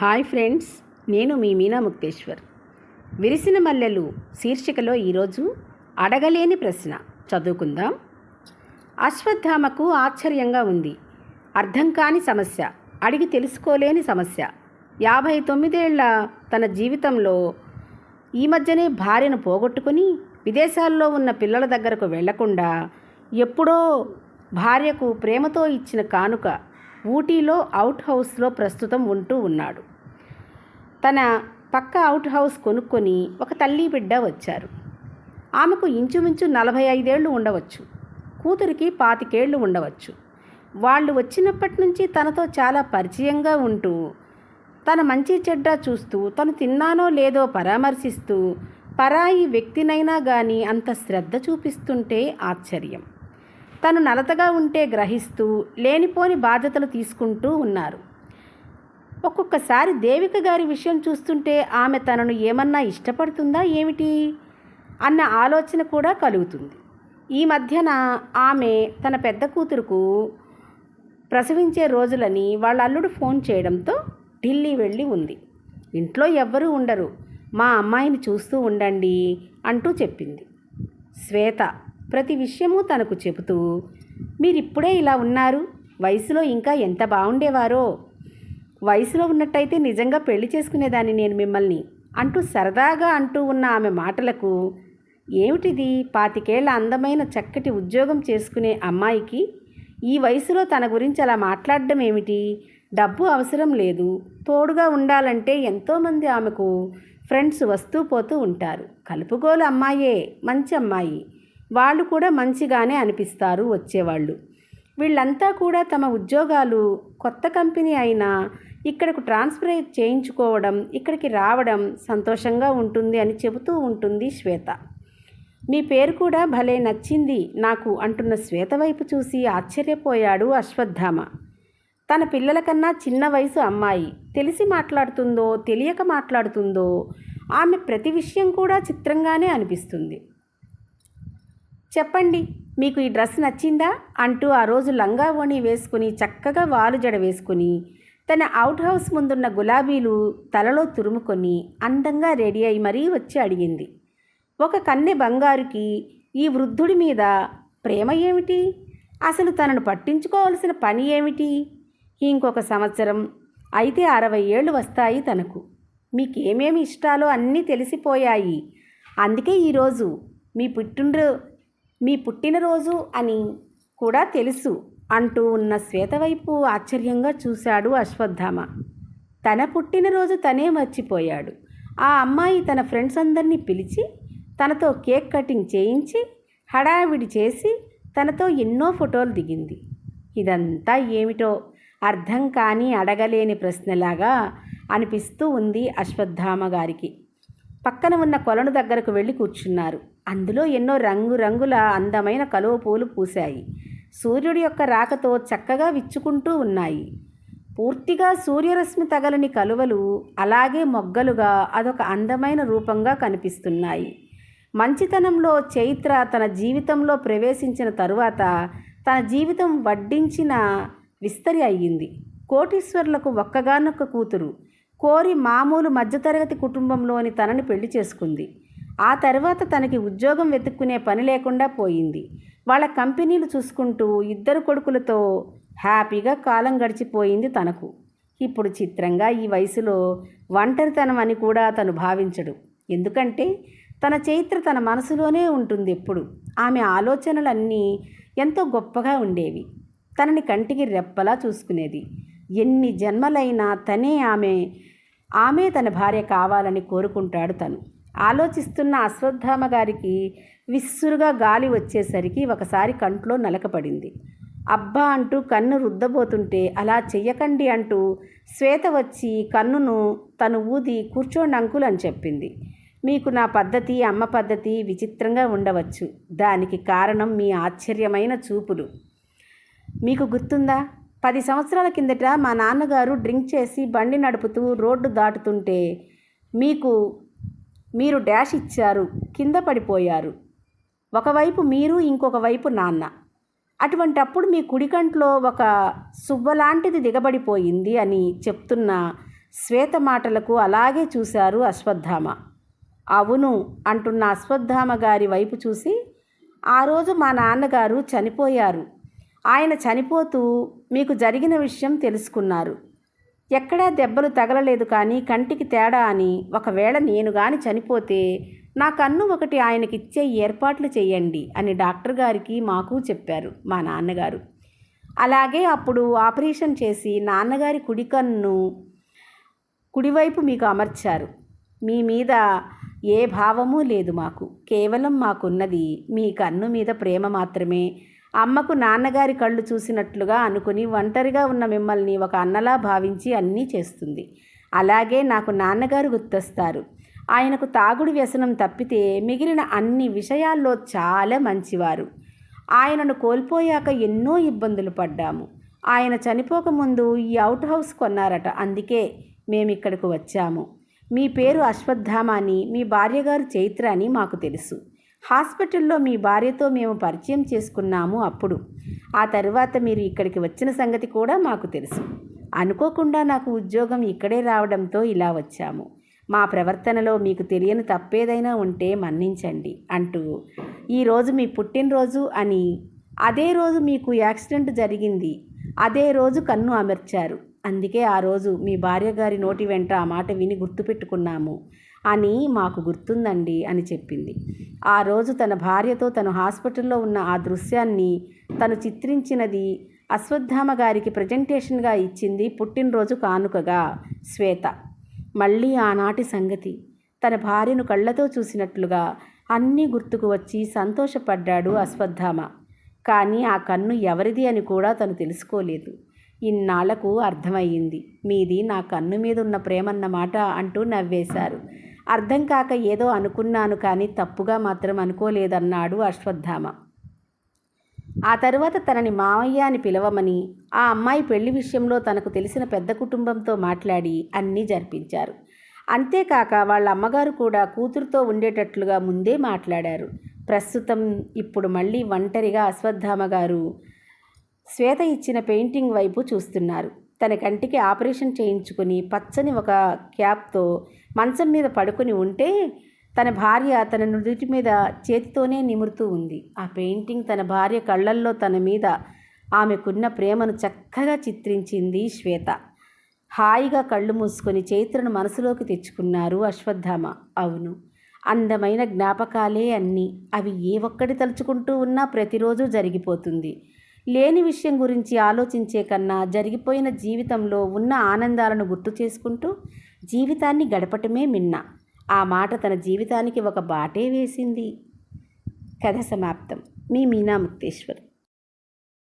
Hi friends నేను మీ మీనా ముక్తేశ్వర్. విరిసిన మల్లెలు శీర్షికలో ఈరోజు అడగలేని ప్రశ్న. చదువుకుందాం. అశ్వత్థామకు ఆశ్చర్యంగా ఉంది. అర్థం కాని సమస్య అడిగి తెలుసుకోలేని సమస్య. యాభై తొమ్మిదేళ్ళ తన జీవితంలో ఈ మధ్యనే భార్యను పోగొట్టుకుని విదేశాల్లో ఉన్న పిల్లల దగ్గరకు వెళ్ళకుండా ఎప్పుడో భార్యకు ప్రేమతో ఇచ్చిన కానుక ఊటీలో అవుట్ హౌస్లో ప్రస్తుతం ఉంటూ ఉన్నాడు. తన పక్క అవుట్ హౌస్ కొనుక్కొని ఒక తల్లి బిడ్డ వచ్చారు. ఆమెకు ఇంచుమించు నలభై ఐదేళ్ళు ఉండవచ్చు. కూతురికి పాతికేళ్ళు ఉండవచ్చు. వాళ్ళు వచ్చినప్పటి నుంచి తనతో చాలా పరిచయంగా ఉంటూ తన మంచి చెడ్డ చూస్తూ తను తిన్నానో లేదో పరామర్శిస్తూ పరాయి వ్యక్తినైనా కానీ అంత శ్రద్ధ చూపిస్తుంటే ఆశ్చర్యం. తను నలతగా ఉంటే గ్రహిస్తూ లేనిపోని బాధ్యతలు తీసుకుంటూ ఉన్నారు. ఒక్కొక్కసారి దేవిక గారి విషయం చూస్తుంటే ఆమె తనను ఏమన్నా ఇష్టపడుతుందా ఏమిటి? అన్న ఆలోచన కూడా కలుగుతుంది. ఈ మధ్యన ఆమె తన పెద్ద కూతురుకు ప్రసవించే రోజులని వాళ్ళ అల్లుడు ఫోన్ చేయడంతో ఢిల్లీ వెళ్ళి ఉంది. ఇంట్లో ఎవ్వరూ ఉండరు. మా అమ్మాయిని చూస్తూ ఉండండి అంటూ చెప్పింది. శ్వేత ప్రతి విషయము తనకు చెబుతూ మీరిప్పుడే ఇలా ఉన్నారు? వయసులో ఇంకా ఎంత బాగుండేవారో వయసులో ఉన్నట్టయితే నిజంగా పెళ్ళి చేసుకునేదాన్ని నేను మిమ్మల్ని అంటూ సరదాగా అంటూ ఉన్న ఆమె మాటలకు ఏమిటిది? పాతికేళ్ళ అందమైన చక్కటి ఉద్యోగం చేసుకునే అమ్మాయికి ఈ వయసులో తన గురించి అలా మాట్లాడడం ఏమిటి? డబ్బు అవసరం లేదు. తోడుగా ఉండాలంటే ఎంతోమంది ఆమెకు ఫ్రెండ్స్ వస్తూ పోతూ ఉంటారు. కలుపుగోలు అమ్మాయే మంచి అమ్మాయి. వాళ్ళు కూడా మంచిగానే అనిపిస్తారు వచ్చేవాళ్ళు. వీళ్ళంతా కూడా తమ ఉద్యోగాలు కొత్త కంపెనీ అయినా ఇక్కడకు ట్రాన్స్ఫర్ చేయించుకోవడం ఇక్కడికి రావడం సంతోషంగా ఉంటుంది అని చెబుతూ ఉంటుంది శ్వేత. మీ పేరు కూడా భలే నచ్చింది నాకు అంటున్న శ్వేత వైపు చూసి ఆశ్చర్యపోయాడు అశ్వత్థామ. తన పిల్లల కన్నా చిన్న వయసు అమ్మాయి. తెలిసి మాట్లాడుతుందో తెలియక మాట్లాడుతుందో ఆమె ప్రతి విషయం కూడా చిత్రంగానే అనిపిస్తుంది. చెప్పండి మీకు ఈ డ్రెస్ నచ్చిందా? అంటూ ఆ రోజు లంగా ఓణి వేసుకుని చక్కగా వాలు జడ వేసుకుని తన అవుట్ హౌస్ ముందున్న గులాబీలు తలలో తురుముకొని అందంగా రెడీ అయి మరీ వచ్చి అడిగింది. ఒక కన్నె బంగారుకి ఈ వృద్ధుడి మీద ప్రేమ ఏమిటి? అసలు తనను పట్టించుకోవాల్సిన పని ఏమిటి? ఇంకొక సంవత్సరం అయితే అరవై ఏళ్ళు వస్తాయి తనకు. మీకేమేమి ఇష్టాలో అన్నీ తెలిసిపోయాయి. అందుకే ఈరోజు మీ పుట్టినరో మీ పుట్టినరోజు అని కూడా తెలుసు అంటూ ఉన్న శ్వేత వైపు ఆశ్చర్యంగా చూశాడు అశ్వత్థామ. తన పుట్టినరోజు తనే మర్చిపోయాడు. ఆ అమ్మాయి తన ఫ్రెండ్స్ అందరినీ పిలిచి తనతో కేక్ కటింగ్ చేయించి హడావిడి చేసి తనతో ఎన్నో ఫోటోలు దిగింది. ఇదంతా ఏమిటో అర్థం కాని అడగలేని ప్రశ్నలాగా అనిపిస్తూ ఉంది అశ్వత్థామ గారికి. పక్కన ఉన్న కొలను దగ్గరకు వెళ్ళి కూర్చున్నారు. అందులో ఎన్నో రంగురంగుల అందమైన కలువ పూలు పూశాయి. సూర్యుడి యొక్క రాకతో చక్కగా విచ్చుకుంటూ ఉన్నాయి. పూర్తిగా సూర్యరశ్మి తగలని కలువలు అలాగే మొగ్గలుగా అదొక అందమైన రూపంగా కనిపిస్తున్నాయి. మంచితనంలో చైత్ర తన జీవితంలో ప్రవేశించిన తరువాత తన జీవితం వడ్డించిన విస్తరి అయ్యింది. కోటీశ్వర్లకు ఒక్కగానొక్క కూతురు. కోరి మామూలు మధ్యతరగతి కుటుంబంలోని తనని పెళ్ళి చేసుకుంది. ఆ తర్వాత తనకి ఉద్యోగం వెతుక్కునే పని లేకుండా పోయింది. వాళ్ళ కంపెనీలు చూసుకుంటూ ఇద్దరు కొడుకులతో హ్యాపీగా కాలం గడిచిపోయింది తనకు. ఇప్పుడు చిత్రంగా ఈ వయసులో ఒంటరితనం అని కూడా తను భావించడు. ఎందుకంటే తన చైత్ర తన మనసులోనే ఉంటుంది ఎప్పుడు. ఆమె ఆలోచనలన్నీ ఎంతో గొప్పగా ఉండేవి. తనని కంటికి రెప్పలా చూసుకునేది. ఎన్ని జన్మలైనా తనే ఆమె ఆమె తన భార్య కావాలని కోరుకుంటాడు తను. ఆలోచిస్తున్న అశ్వత్థామ గారికి విస్సురుగా గాలి వచ్చేసరికి ఒకసారి కంట్లో నలకపడింది. అబ్బా అంటూ కన్ను రుద్దబోతుంటే అలా చెయ్యకండి అంటూ శ్వేత వచ్చి కన్నును తను ఊది కూర్చోండి అంకుల్ అని చెప్పింది. మీకు నా పద్ధతి అమ్మ పద్ధతి విచిత్రంగా ఉండవచ్చు. దానికి కారణం మీ ఆశ్చర్యమైన చూపులు. మీకు గుర్తుందా? పది సంవత్సరాల కిందట మా నాన్నగారు డ్రింక్ చేసి బండి నడుపుతూ రోడ్డు దాటుతుంటే మీకు మీరు డాష్ ఇచ్చారు కింద పడిపోయారు. ఒకవైపు మీరు ఇంకొక వైపు నాన్న. అటువంటప్పుడు మీ కుడికంట్లో ఒక సువ్వలాంటిది దిగబడిపోయింది అని చెప్తున్న శ్వేత మాటలకు అలాగే చూశారు అశ్వత్థామ. అవును అంటున్న అశ్వత్థామ గారి వైపు చూసి ఆ రోజు మా నాన్నగారు చనిపోయారు. ఆయన చనిపోతూ మీకు జరిగిన విషయం తెలుసుకున్నారు. ఎక్కడా దెబ్బలు తగలలేదు కానీ కంటికి తేడా అని ఒకవేళ నేను గాని చనిపోతే నా కన్ను ఒకటి ఆయనకిచ్చే ఏర్పాట్లు చేయండి అని డాక్టర్ గారికి మాకు చెప్పారు మా నాన్నగారు. అలాగే అప్పుడు ఆపరేషన్ చేసి నాన్నగారి కుడి కన్ను కుడివైపు మీకు అమర్చారు. మీ మీద ఏ భావము లేదు మాకు. కేవలం మాకున్నది మీ కన్ను మీద ప్రేమ మాత్రమే. అమ్మకు నాన్నగారి కళ్ళు చూసినట్లుగా అనుకుని ఒంటరిగా ఉన్న మిమ్మల్ని ఒక అన్నలా భావించి అన్నీ చేస్తుంది. అలాగే నాకు నాన్నగారు గుర్తొస్తారు. ఆయనకు తాగుడు వ్యసనం తప్పితే మిగిలిన అన్ని విషయాల్లో చాలా మంచివారు. ఆయనను కోల్పోయాక ఎన్నో ఇబ్బందులు పడ్డాము. ఆయన చనిపోకముందు ఈ అవుట్ హౌస్ కొన్నారట. అందుకే మేము ఇక్కడికి వచ్చాము. మీ పేరు అశ్వత్థామ అని మీ భార్యగారు చైత్ర అని మాకు తెలుసు. హాస్పిటల్లో మీ భార్యతో మేము పరిచయం చేసుకున్నాము అప్పుడు. ఆ తర్వాత మీరు ఇక్కడికి వచ్చిన సంగతి కూడా మాకు తెలుసు. అనుకోకుండా నాకు ఉద్యోగం ఇక్కడే రావడంతో ఇలా వచ్చాము. మా ప్రవర్తనలో మీకు తెలియని తప్పేదైనా ఉంటే మన్నించండి అంటూ ఈరోజు మీ పుట్టినరోజు అని అదే రోజు మీకు యాక్సిడెంట్ జరిగింది. అదే రోజు కన్ను అమర్చారు. అందుకే ఆ రోజు మీ భార్య గారి నోటి వెంట ఆ మాట విని గుర్తుపెట్టుకున్నాము. అని మాకు గుర్తుందండి అని చెప్పింది. ఆ రోజు తన భార్యతో తను హాస్పిటల్లో ఉన్న ఆ దృశ్యాన్ని తను చిత్రించినది అశ్వత్థామ గారికి ప్రజెంటేషన్గా ఇచ్చింది పుట్టినరోజు కానుకగా శ్వేత. మళ్ళీ ఆనాటి సంగతి. తన భార్యను కళ్ళతో చూసినట్లుగా అన్నీ గుర్తుకు వచ్చి సంతోషపడ్డాడు అశ్వత్థామ. కానీ ఆ కన్ను ఎవరిది అని కూడా తను తెలుసుకోలేదు. ఇన్నాళ్ళకు అర్థమయ్యింది. మీది నా కన్ను మీద ఉన్న ప్రేమన్నమాట అంటూ నవ్వేశారు. అర్థం కాక ఏదో అనుకున్నాను కానీ తప్పుగా మాత్రం అనుకోలేదన్నాడు అశ్వత్థామ. ఆ తరువాత తనని మావయ్య అని పిలవమని ఆ అమ్మాయి పెళ్ళి విషయంలో తనకు తెలిసిన పెద్ద కుటుంబంతో మాట్లాడి అన్నీ జరిపించారు. అంతేకాక వాళ్ళ అమ్మగారు కూడా కూతురుతో ఉండేటట్లుగా ముందే మాట్లాడారు. ప్రస్తుతం ఇప్పుడు మళ్ళీ ఒంటరిగా అశ్వత్థామ గారు శ్వేత ఇచ్చిన పెయింటింగ్ వైపు చూస్తున్నారు. తన కంటికి ఆపరేషన్ చేయించుకుని పచ్చని ఒక క్యాప్తో మంచం మీద పడుకుని ఉంటే తన భార్య తన నుదుటి మీద చేతితోనే నిమురుతూ ఉంది. ఆ పెయింటింగ్ తన భార్య కళ్ళల్లో తన మీద ఆమెకున్న ప్రేమను చక్కగా చిత్రించింది శ్వేత. హాయిగా కళ్ళు మూసుకొని చైత్రను మనసులోకి తెచ్చుకున్నారు అశ్వత్థామ. అవును అందమైన జ్ఞాపకాలే అన్నీ. అవి ఏ ఒక్కటి తలుచుకుంటూ ఉన్నా ప్రతిరోజు జరిగిపోతుంది. లేని విషయం గురించి ఆలోచించే కన్నా జరిగిపోయిన జీవితంలో ఉన్న ఆనందాలను గుర్తు చేసుకుంటూ జీవితాన్ని గడపటమే మిన్న. ఆ మాట తన జీవితానికి ఒక బాటే వేసింది. కథ సమాప్తం. మీ మీనా ముక్తేశ్వర్